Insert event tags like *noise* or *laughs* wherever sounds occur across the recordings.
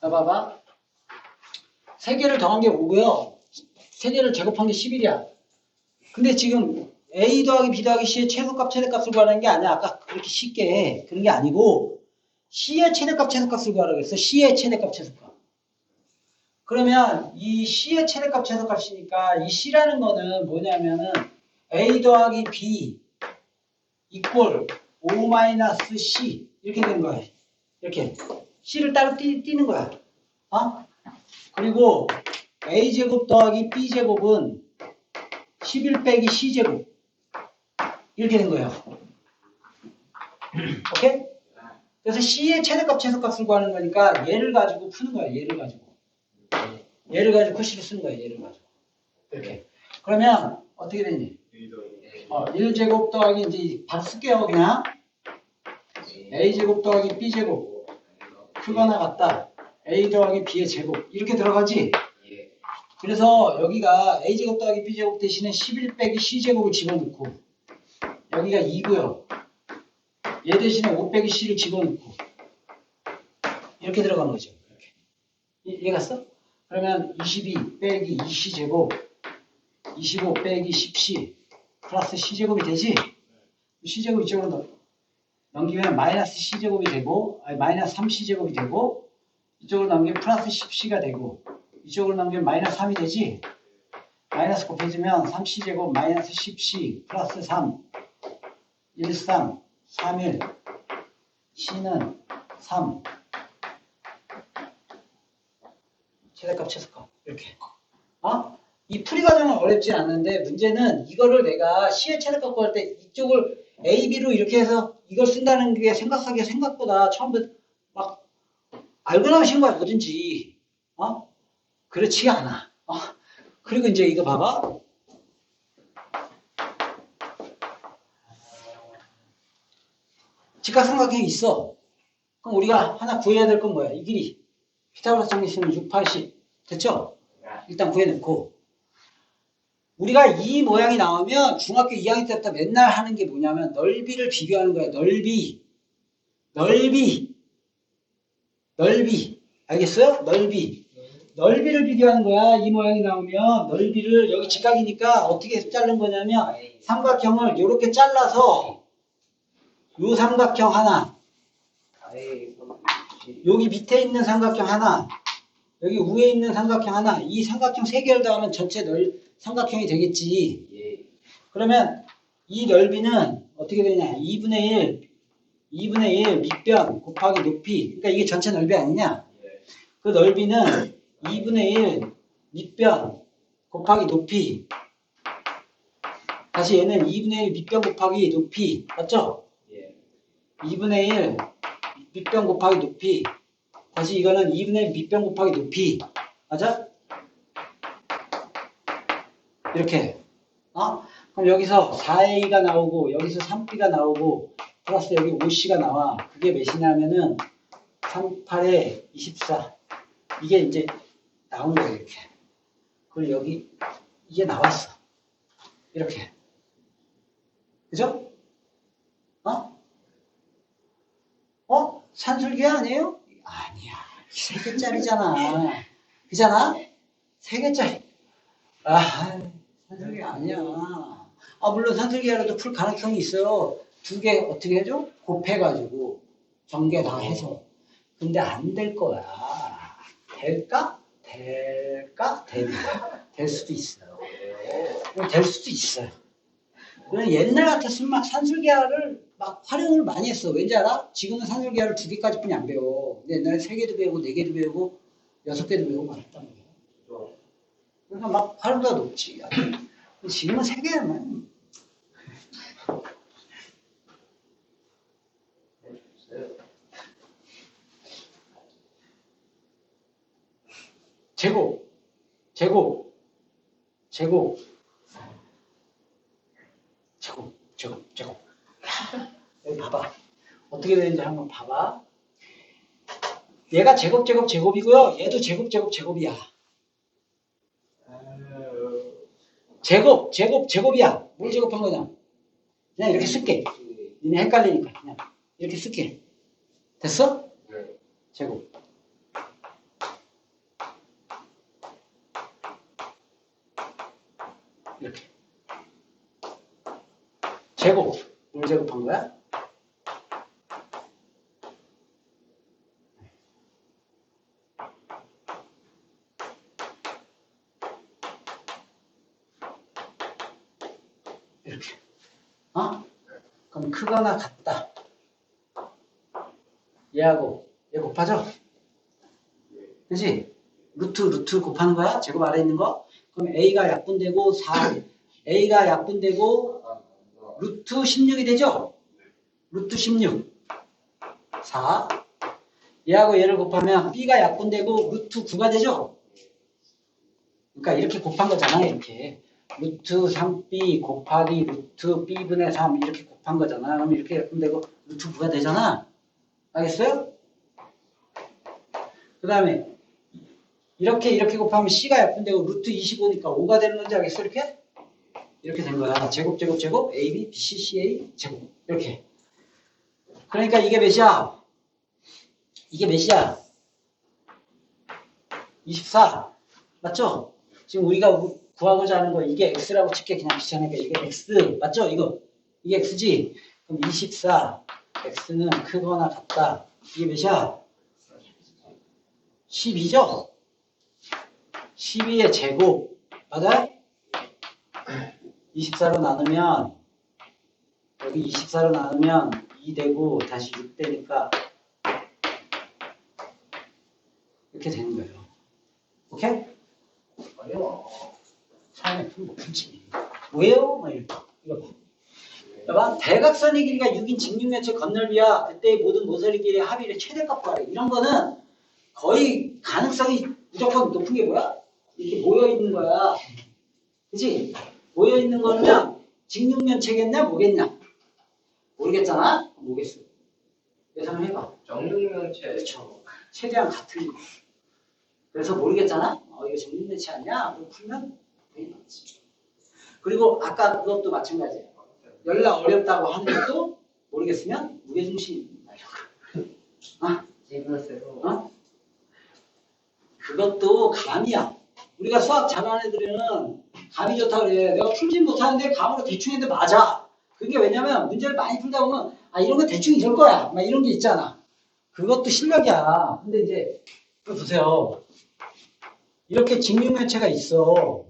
자, 봐봐. 세 개를 더한 게 5고요. 세 개를 제곱한 게 11이야. 근데 지금 A 더하기 B 더하기 C의 최소값, 최대값을 구하는 게 아니야. 아까 그렇게 쉽게 그런 게 아니고 C의 최대값, 최소값을 구하라고 했어. C의 최대값, 최소값. 그러면 이 C의 최대값, 최소값이니까 이 C라는 거는 뭐냐면은 A 더하기 B 이꼴 O 마이너스 C 이렇게 되는 거야. 이렇게 C를 따로 띄, 띄는 거야. 어? 그리고 A제곱 더하기 B제곱은 11 빼기 C제곱 이렇게 된 거예요. *clears throat* 오케이? 그래서 C의 최대값, 최소값을 구하는 거니까 얘를 가지고 푸는 거야. 얘를 가지고. 얘를 가지고 코시를 쓰는 거야. 얘를 가지고. 이렇게. 그러면 어떻게 되니? 어, 1제곱 더하기 이제 바로 쓸게요. 그냥 A제곱 더하기 B제곱 크거나 같다. A 더하기 B의 제곱 이렇게 들어가지? 그래서 여기가 A제곱 더하기 B제곱 대신에 11 빼기 C제곱을 집어넣고 여기가 2고요. 얘 대신에 5 빼기 C를 집어넣고 이렇게 들어가는 거죠. 이렇게. 이- 이해 갔어? 그러면 22 빼기 2C제곱 25 빼기 10C 플러스 C제곱이 되지? C제곱 이쪽으로 넘- 넘기면 마이너스 C제곱이 되고 아니 마이너스 3C제곱이 되고 이쪽으로 넘기면 플러스 10C가 되고 이쪽으로 넘기면 마이너스 3이 되지? 마이너스 곱해주면 3C제곱 마이너스 10C 플러스 3 1, 3 3, 1 C는 3 최대값 최소값 이렇게 어? 이 풀이 과정은 어렵지 않는데 문제는 이거를 내가 C의 최대값 구할 때 이쪽을 A, B로 이렇게 해서 이걸 쓴다는 게 생각하기에 생각보다 처음부터 막 알고 쉬운 거야 뭐든지. 어? 그렇지가 않아. 어? 그리고 이제 이거 봐봐. 직각삼각형이 있어. 그럼 우리가 하나 구해야 될 건 뭐야? 이 길이. 피타고라스 정리수는 6, 80 됐죠? 일단 구해놓고 우리가 이 모양이 나오면 중학교 2학년 때부터 맨날 하는 게 뭐냐면 넓이를 비교하는 거야. 넓이. 넓이. 넓이. 알겠어요? 넓이. 넓이를 비교하는 거야. 이 모양이 나오면 넓이를 여기 직각이니까 어떻게 자른 거냐면 삼각형을 이렇게 잘라서 요 삼각형 하나 여기 밑에 있는 삼각형 하나 여기 위에 있는 삼각형 하나 이 삼각형 세 개를 더하면 전체 넓 삼각형이 되겠지. 그러면 이 넓이는 어떻게 되냐? 2분의 1, 2분의 1 밑변 곱하기 높이. 그러니까 이게 전체 넓이 아니냐? 그 넓이는 2분의 1 밑변 곱하기 높이. 다시 얘는 2분의 1 밑변 곱하기 높이. 맞죠? 2분의 1 밑변 곱하기 높이. 다시 이거는 2분의 1 밑변 곱하기 높이. 맞아? 이렇게. 어? 그럼 여기서 4A가 나오고 여기서 3B가 나오고 플러스 여기 5C가 나와. 그게 몇이냐면은 38에 24. 이게 이제 나온 거예요, 이렇게. 그리고 여기 이게 나왔어. 이렇게. 그죠? 어? 어? 산술기 아니에요? 아니야. 세 개짜리잖아. 그잖아? 세 개짜리. 아, 산술기 아니야. 아, 물론 산술기라도 풀 가능성이 있어요. 두 개 어떻게 해줘? 곱해가지고 전개 다 해서. 근데 안 될 거야. 될까? 될까? 됩니다. 될 수도 있어요. 될 수도 있어요. 옛날 같았으면 막 산술기하를 막 활용을 많이 했어. 왠지 알아? 지금은 산술기하를 두 개까지 뿐이 안 배워. 옛날에 세 개도 배우고 네 개도 배우고 여섯 개도 배우고 말했단 말이야. 그러니까 막 활용도가 높지. 지금은 세 개만. 제곱, 제곱, 제곱, 제곱, 제곱, 제곱. 여기 봐봐. 어떻게 되는지 한번 봐봐. 얘가 제곱, 제곱, 제곱이고요. 얘도 제곱, 제곱, 제곱이야. 제곱, 제곱, 제곱이야. 뭘 제곱한 거냐? 그냥 이렇게 쓸게. 니네 헷갈리니까 그냥 이렇게 쓸게. 됐어? 네. 제곱. 이렇게. 제곱. 뭘 제곱한 거야? 이렇게. 어? 그럼 크거나 같다. 얘하고 얘 곱하죠? 그지? 루트 루트 곱하는 거야? 제곱 아래 있는 거? 그럼 A가 약분되고 4 A가 약분되고 루트 16이 되죠? 루트 16 4 얘하고 얘를 곱하면 B가 약분되고 루트 9가 되죠? 그러니까 이렇게 곱한 거잖아 이렇게 루트 3B 곱하기 루트 B분의 3 이렇게 곱한 거잖아 그럼 이렇게 약분되고 루트 9가 되잖아 알겠어요? 그 다음에 이렇게 이렇게 곱하면 C가 약분되고 루트 25니까 5가 되는 건지 알겠어 이렇게? 이렇게 된 거야 제곱 제곱 제곱 A, B, B, C, C, A 제곱 이렇게 그러니까 이게 몇이야? 이게 몇이야? 24 맞죠? 지금 우리가 우- 구하고자 하는 거 이게 X라고 칠게 그냥 귀찮으니까 이게 X 맞죠? 이거 이게 X지? 그럼 24 X는 크거나 같다 이게 몇이야? 12죠? 12의 제곱 맞아? 24로 나누면 여기 24로 나누면 2 되고 다시 6 되니까 이렇게 되는 거예요. 오케이? 어려워. 풀고 풀지. 왜요? 막 이렇게. 이거 봐. 봐봐. 대각선의 길이가 6인 직육면체 건널비와 그때의 모든 모서리 길이의 합의를 최대값 구하래. 이런 거는 거의 가능성이 무조건 높은 게 뭐야? 이렇게 모여 있는 거야. 그치? 모여 있는 거면 직육면체겠냐 뭐겠냐? 모르겠잖아? 모르겠어. 예상을 해봐. 정육면체. 그렇죠. 최대한 같은 거. 그래서 모르겠잖아? 어, 이거 정육면체 아니야? 그럼 풀면 그리고 아까 그것도 마찬가지야. 연락 어렵다고 하는 것도 모르겠으면 무게중심. *laughs* 아, 찍으세요. 어? 그것도 감이야. 우리가 수학 잘하는 애들은 감이 좋다 그래. 내가 풀진 못하는데 감으로 대충 했는데 맞아. 그게 왜냐면 문제를 많이 풀다 보면 아 이런 거 대충 이럴 거야. 막 이런 게 있잖아. 그것도 실력이야. 근데 이제 보세요. 이렇게 직육면체가 있어.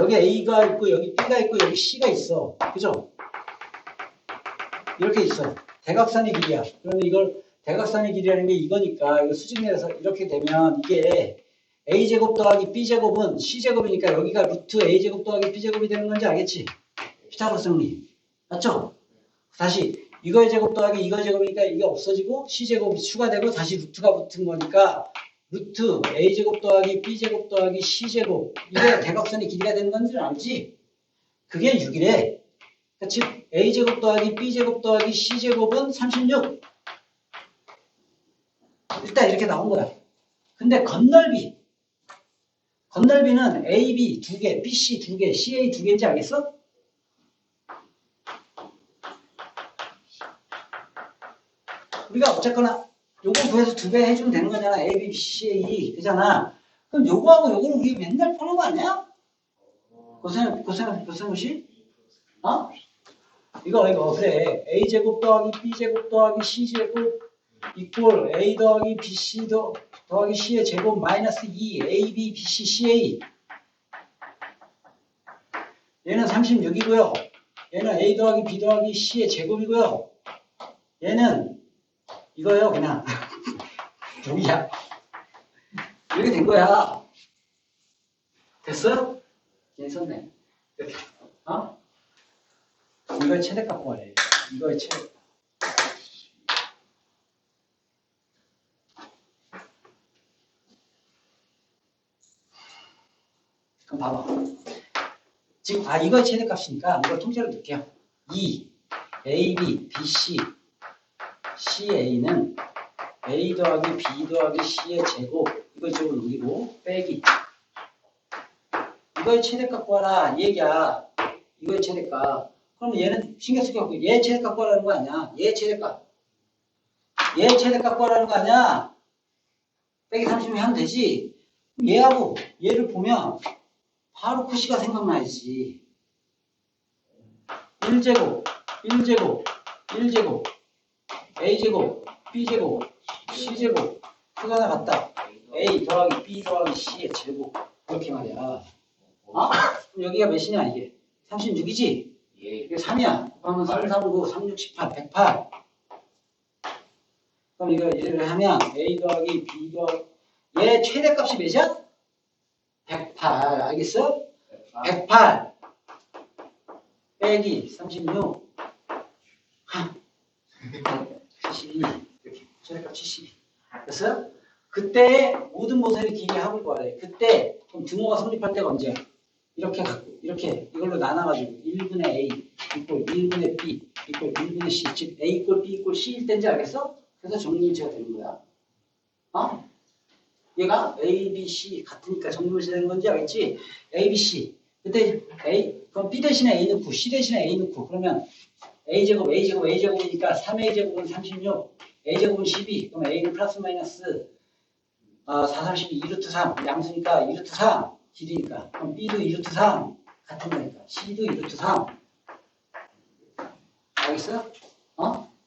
여기 A가 있고 여기 B가 있고 여기 C가 있어. 그죠? 이렇게 있어. 대각선의 길이야. 그러면 이걸 대각선의 길이라는 게 이거니까 이거 수직내에서 이렇게 되면 이게 a제곱 더하기 b제곱은 c제곱이니까 여기가 루트 a제곱 더하기 b제곱이 되는 건지 알겠지? 피타고라스 정리 맞죠? 다시 이거의 제곱 더하기 이거의 제곱이니까 이게 없어지고 c제곱이 추가되고 다시 루트가 붙은 거니까 루트 a제곱 더하기 b제곱 더하기 c제곱 이게 대각선의 길이가 되는 건지 알지? 그게 6이래 그러니까 즉 a제곱 더하기 b제곱 더하기 c제곱은 36 일단 이렇게 나온 거야. 근데 건널비. 건널비는 AB 두 개, BC 두 개, CA 두 개인지 알겠어? 우리가 어쨌거나 요거 구해서 두 배 해주면 되는 거잖아. A, B, CA. 그잖아. 그럼 요거하고 요거는 우리 맨날 푸는 거 아니야? 고생, 고생, 고생무시? 어? 이거, 이거, 그래. A제곱 더하기 B제곱 더하기 C제곱 이꼴 a 더하기 bc 더, 더하기 c의 제곱 마이너스 2 ab bc ca 얘는 36이고요 얘는 a 더하기 b 더하기 c의 제곱이고요 얘는 이거예요 그냥 *laughs* 여기야 이렇게 된 거야 됐어요? 괜찮네 이렇게 어? 이거의 최대값 구하래 이거의 최대 그럼 봐봐. 지금 아 이거 최대 값이니까 이걸 통째로 넣을게요. 2 A, B, B, C, C, A는 A 더하기 B 더하기 C의 제곱 이거 이쪽으로 넘기고 빼기 이거의 최대값 구하라 이 얘기야. 이거의 최대값. 그럼 얘는 신경 쓰지 말고 얘 최대값 구하라는 거 아니야. 얘 최대값. 얘 최대값 구하라는 거 아니야. 빼기 30을 하면 되지. 얘하고 얘를 보면 바로 쿠시가 생각나야지. 1제곱, 1제곱, 1제곱, A제곱, B제곱, C제곱, 그거 하나 같다. A 더하기 B 더하기 C의 제곱. 그렇게 말이야. 어? 그럼 여기가 몇이냐, 이게? 36이지? 예. 이게 3이야. 그러면 3, 3, 9, 3, 6, 18, 108. 그럼 이거 이를 하면 A 더하기 B 더하기 얘 최대값이 몇이야? 108. 알겠어? 108 빼기 36 하. 72 이렇게 최대값 72 그래서 그때 모든 모서리 길이 합을 구하래 그때 그럼 등호가 성립할 때가 언제야? 이렇게 갖고 이렇게 이걸로 나눠가지고 1분의 A 이꼴 1분의 B 이꼴 1분의 C 즉 A 이꼴 B 이꼴 C일 때인지 알겠어? 그래서 정리일치가 되는 거야 어? 얘가 A, B, C 같으니까 정리일치 되는 건지 알겠지? A, B, C 그때 A 그럼 B 대신에 A 넣고 C 대신에 A 넣고 그러면 A 제곱 A 제곱 A 제곱이니까 3A 제곱은 36 A 제곱은 12 그럼 A는 플러스 마이너스 아, 4, 32 2루트 3 양수니까 2루트 3 길이니까 그럼 B도 2루트 3 같은 거니까 C도 2루트 3 알겠어? 어?